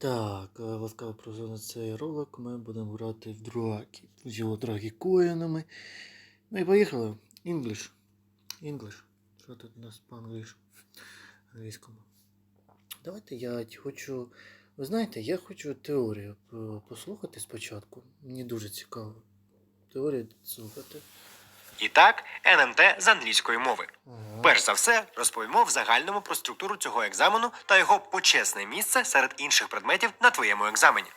Так, е, ласкаво на цей ролик. Ми будемо грати в драгі з його драгі коїнами. Ну і поїхали. English. English. Що тут у нас по англійському? Давайте я хочу. Ви знаєте, я хочу теорію послухати спочатку. Мені дуже цікаво. Теорію слухати. І так, НМТ з англійської мови. Перш за все, розповімо в загальному про структуру цього екзамену та його почесне місце серед інших предметів на твоєму екзамені.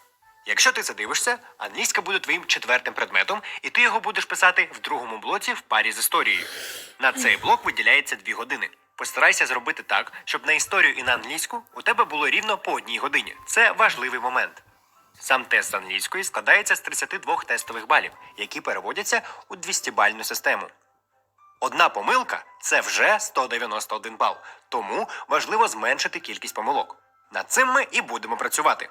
Якщо ти це дивишся, англійська буде твоїм четвертим предметом, і ти його будеш писати в другому блоці в парі з історією. На цей блок виділяється дві години. Постарайся зробити так, щоб на історію і на англійську у тебе було рівно по одній годині. Це важливий момент. Сам тест з англійської складається з 32 тестових балів, які переводяться у 200-бальну систему. Одна помилка це вже 191 бал, тому важливо зменшити кількість помилок. Над цим ми і будемо працювати.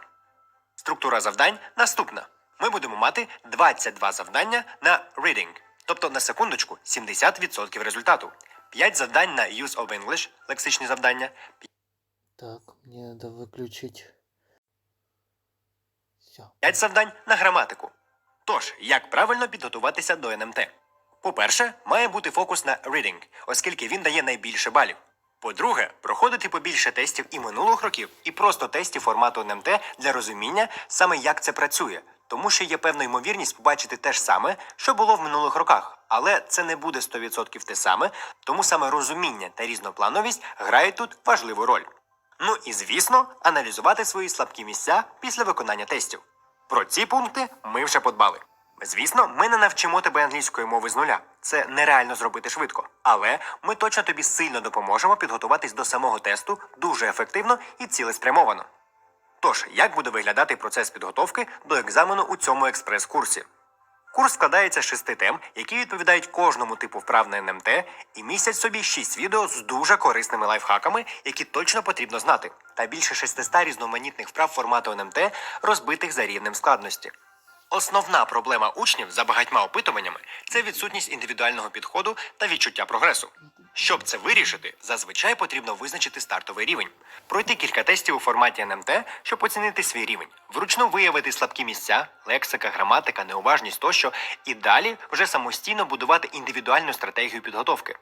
Структура завдань наступна. Ми будемо мати 22 завдання на reading, тобто на секундочку 70% результату. 5 завдань на use of English, лексичні завдання, Так, мені треба виключити. 5 завдань на граматику. Тож, як правильно підготуватися до НМТ? По-перше, має бути фокус на reading, оскільки він дає найбільше балів. По-друге, проходити побільше тестів і минулих років, і просто тестів формату НМТ для розуміння саме як це працює, тому що є певна ймовірність побачити те ж саме, що було в минулих роках. Але це не буде 100% те саме, тому саме розуміння та різноплановість грають тут важливу роль. Ну і звісно, аналізувати свої слабкі місця після виконання тестів. Про ці пункти ми вже подбали. Звісно, ми не навчимо тебе англійської мови з нуля. Це нереально зробити швидко. Але ми точно тобі сильно допоможемо підготуватись до самого тесту дуже ефективно і цілеспрямовано. Тож, як буде виглядати процес підготовки до екзамену у цьому експрес-курсі? Курс складається з шести тем, які відповідають кожному типу вправ на НМТ і містять собі шість відео з дуже корисними лайфхаками, які точно потрібно знати, та більше 600 різноманітних вправ формату НМТ, розбитих за рівнем складності. Основна проблема учнів за багатьма опитуваннями це відсутність індивідуального підходу та відчуття прогресу. Щоб це вирішити, зазвичай потрібно визначити стартовий рівень, пройти кілька тестів у форматі НМТ, щоб оцінити свій рівень, вручну виявити слабкі місця, лексика, граматика, неуважність тощо, і далі вже самостійно будувати індивідуальну стратегію підготовки.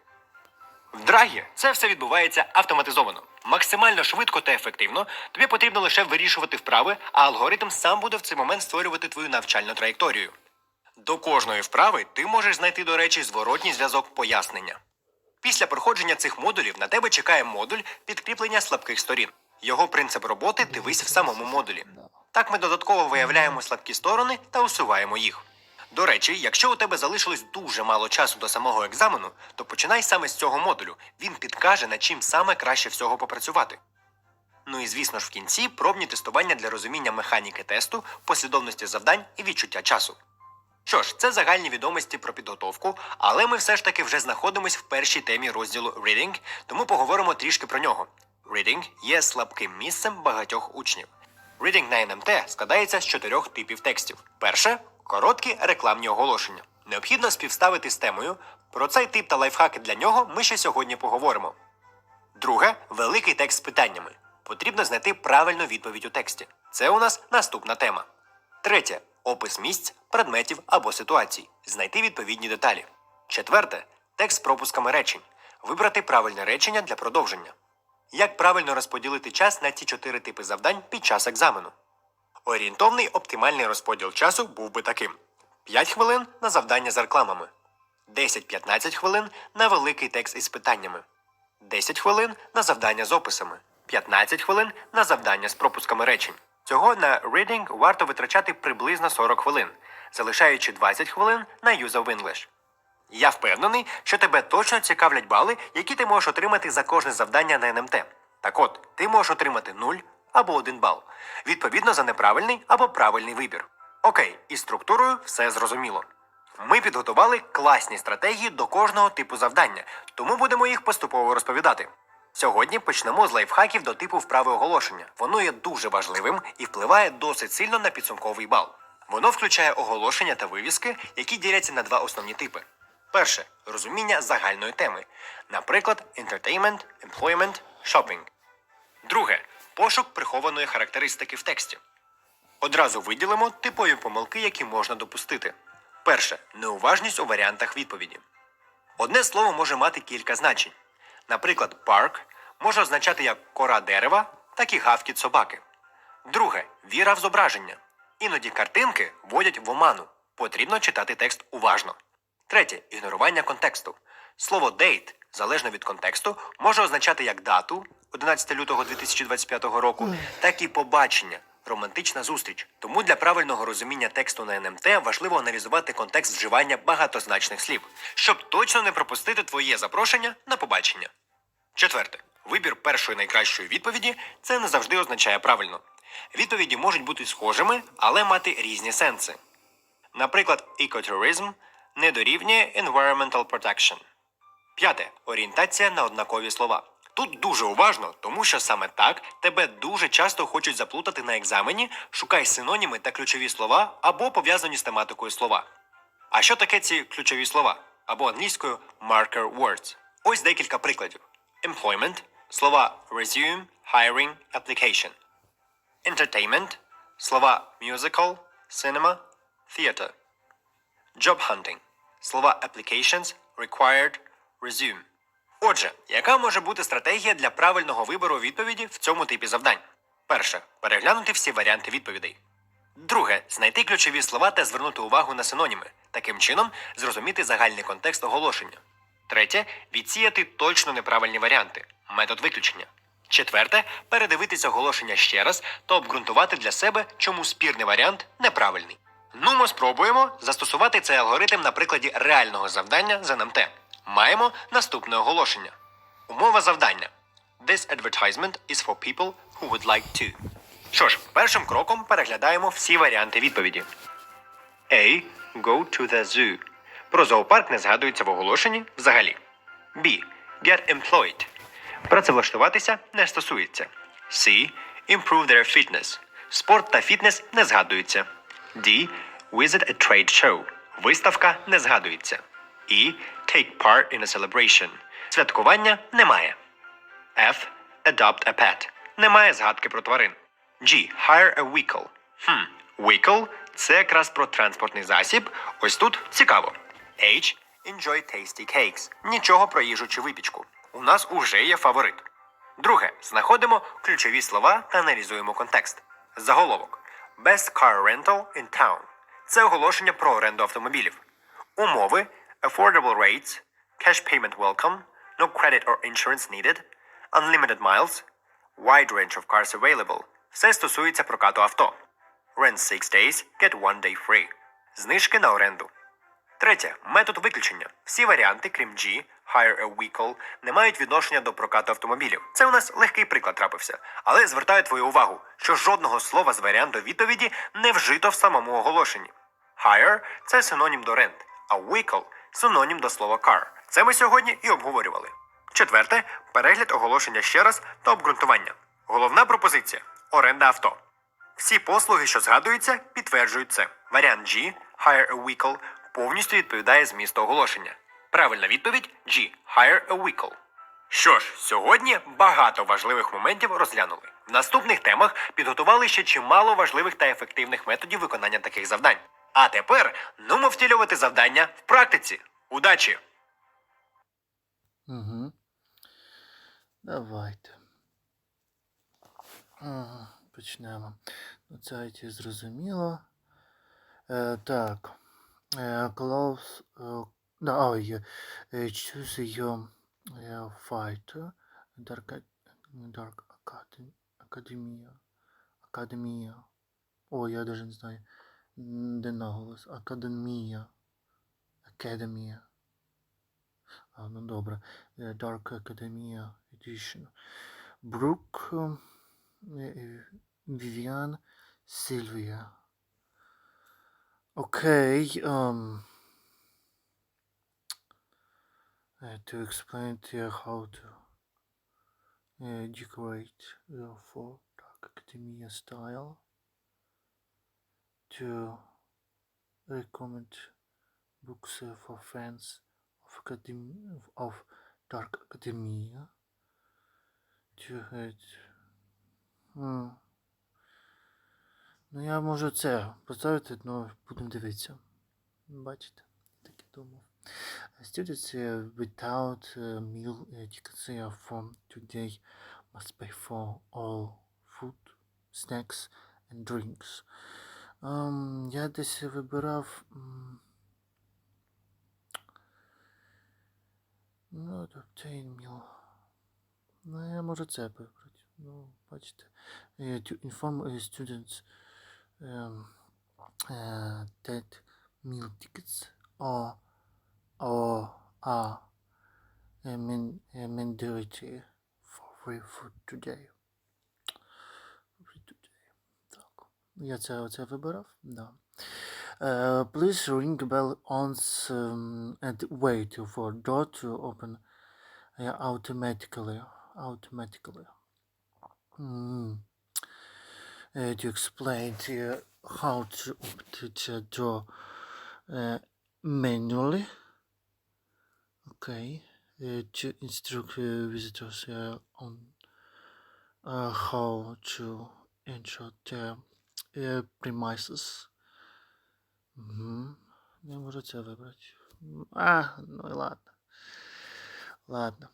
В драгі це все відбувається автоматизовано. Максимально швидко та ефективно. Тобі потрібно лише вирішувати вправи, а алгоритм сам буде в цей момент створювати твою навчальну траєкторію. До кожної вправи ти можеш знайти, до речі, зворотній зв'язок пояснення. Після проходження цих модулів на тебе чекає модуль підкріплення слабких сторін. Його принцип роботи дивись в самому модулі. Так ми додатково виявляємо слабкі сторони та усуваємо їх. До речі, якщо у тебе залишилось дуже мало часу до самого екзамену, то починай саме з цього модулю. Він підкаже, над чим саме краще всього попрацювати. Ну і звісно ж в кінці пробні тестування для розуміння механіки тесту, послідовності завдань і відчуття часу. Що ж, це загальні відомості про підготовку, але ми все ж таки вже знаходимось в першій темі розділу Reading, тому поговоримо трішки про нього. Reading є слабким місцем багатьох учнів. Reading на НМТ складається з чотирьох типів текстів. Перше короткі рекламні оголошення. Необхідно співставити з темою. Про цей тип та лайфхаки для нього ми ще сьогодні поговоримо. Друге великий текст з питаннями. Потрібно знайти правильну відповідь у тексті. Це у нас наступна тема. Третє опис місць, предметів або ситуацій. Знайти відповідні деталі. Четверте текст з пропусками речень. Вибрати правильне речення для продовження. Як правильно розподілити час на ці чотири типи завдань під час екзамену? Орієнтовний оптимальний розподіл часу був би таким: 5 хвилин на завдання з рекламами, 10-15 хвилин на великий текст із питаннями, 10 хвилин на завдання з описами, 15 хвилин на завдання з пропусками речень. Цього на reading варто витрачати приблизно 40 хвилин, залишаючи 20 хвилин на use of English. Я впевнений, що тебе точно цікавлять бали, які ти можеш отримати за кожне завдання на НМТ. Так от, ти можеш отримати 0 або 1 бал, відповідно за неправильний або правильний вибір. Окей, із структурою все зрозуміло. Ми підготували класні стратегії до кожного типу завдання, тому будемо їх поступово розповідати. Сьогодні почнемо з лайфхаків до типу вправи оголошення. Воно є дуже важливим і впливає досить сильно на підсумковий бал. Воно включає оголошення та вивіски, які діляться на два основні типи. Перше розуміння загальної теми, наприклад, entertainment, employment, shopping. Друге Пошук прихованої характеристики в тексті. Одразу виділимо типові помилки, які можна допустити. Перше неуважність у варіантах відповіді. Одне слово може мати кілька значень. Наприклад, парк може означати як кора дерева, так і гавкіт собаки. Друге віра в зображення. Іноді картинки вводять в оману. Потрібно читати текст уважно. Третє ігнорування контексту. Слово date, залежно від контексту, може означати як дату 11 лютого 2025 року, так і побачення, романтична зустріч. Тому для правильного розуміння тексту на НМТ важливо аналізувати контекст вживання багатозначних слів, щоб точно не пропустити твоє запрошення на побачення. Четверте. Вибір першої найкращої відповіді це не завжди означає правильно. Відповіді можуть бути схожими, але мати різні сенси. Наприклад, екотуризм не дорівнює environmental protection. П'яте. Орієнтація на однакові слова. Тут дуже уважно, тому що саме так тебе дуже часто хочуть заплутати на екзамені, шукай синоніми та ключові слова або пов'язані з тематикою слова. А що таке ці ключові слова? Або англійською marker words? Ось декілька прикладів: employment слова resume, hiring, application. Entertainment слова musical, cinema, theater. Job hunting слова applications, required, resume. Отже, яка може бути стратегія для правильного вибору відповіді в цьому типі завдань? Перше переглянути всі варіанти відповідей. Друге знайти ключові слова та звернути увагу на синоніми. Таким чином зрозуміти загальний контекст оголошення. Третє відсіяти точно неправильні варіанти. Метод виключення. Четверте передивитися оголошення ще раз та обґрунтувати для себе, чому спірний варіант неправильний. Ну, ми спробуємо застосувати цей алгоритм на прикладі реального завдання з НМТ. Маємо наступне оголошення. Умова завдання. This advertisement is for people who would like to. Що ж, першим кроком переглядаємо всі варіанти відповіді. A. Go to the zoo. Про зоопарк не згадується в оголошенні взагалі. B. Get employed. Працевлаштуватися не стосується. C. Improve their fitness. Спорт та фітнес не згадуються. D. Visit a trade show. Виставка не згадується. E. Take part in a celebration. Святкування немає. F. Adopt a pet. Немає згадки про тварин. G. Hire a vehicle. Хм, vehicle – це якраз про транспортний засіб. Ось тут цікаво. H. Enjoy tasty cakes. Нічого про їжу чи випічку. У нас уже є фаворит. Друге. Знаходимо ключові слова та аналізуємо контекст. Заголовок. Best car rental in town. Це оголошення про оренду автомобілів. Умови affordable rates, cash payment welcome, no credit or insurance needed, unlimited miles, wide range of cars available. Все стосується прокату авто. Rent 6 days, get one day free. Знижки на оренду. Третє. Метод виключення. Всі варіанти, крім G, hire a vehicle, не мають відношення до прокату автомобілів. Це у нас легкий приклад трапився. Але звертаю твою увагу, що жодного слова з варіанту відповіді не вжито в самому оголошенні. Hire – це синонім до rent, а vehicle – синонім до слова car. Це ми сьогодні і обговорювали. Четверте перегляд оголошення ще раз та обґрунтування. Головна пропозиція оренда авто. Всі послуги, що згадуються, підтверджують це. Варіант G hire a vehicle повністю відповідає змісту оголошення. Правильна відповідь G hire a vehicle. Що ж, сьогодні багато важливих моментів розглянули. В наступних темах підготували ще чимало важливих та ефективних методів виконання таких завдань. А тепер нумо втілювати завдання в практиці. Удачі! Угу. Давайте. Ага, Почнемо. Ну, Це IT зрозуміло. Е, так. Е, close. Е, да, ой, е, choose your е, fighter. Dark, Dark Academy. Академія. Академія. Ой, я даже не знаю. М, Де наголос? Академія. Академія. А, ну добре. Е, Dark Academia Edition. Брук. Vivian Sylvia. Okay. Um. uh, to explain to you how to uh, decorate uh, for Dark Academia style. To recommend books uh, for fans of Academia of Dark Academia. To uh, М. Ну, я можу це поставити, але будемо дивитися. Бачите? Так і думав. Students uh, without uh, meal uh, tickets uh, from today must pay for all food, snacks and drinks. Um, я десь вибирав. м, Ну, to obtain meal. Ну, я можу це вибрати. Ну, бачите. Е, To inform uh, students um, uh, that meal tickets are, are, are a man, a mandatory for free food today. Я це, це вибирав? Да. Uh, please ring bell once um, and wait for door to open uh, automatically. Automatically. Mm. Uh, to explain to you how to open the door uh, manually. Okay. Uh, to instruct uh, visitors uh, on uh, how to enter the uh, premises. Угу. Я можу це вибрати. А, ну і ладно. Ладно.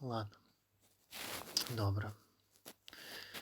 Ладно. Добре.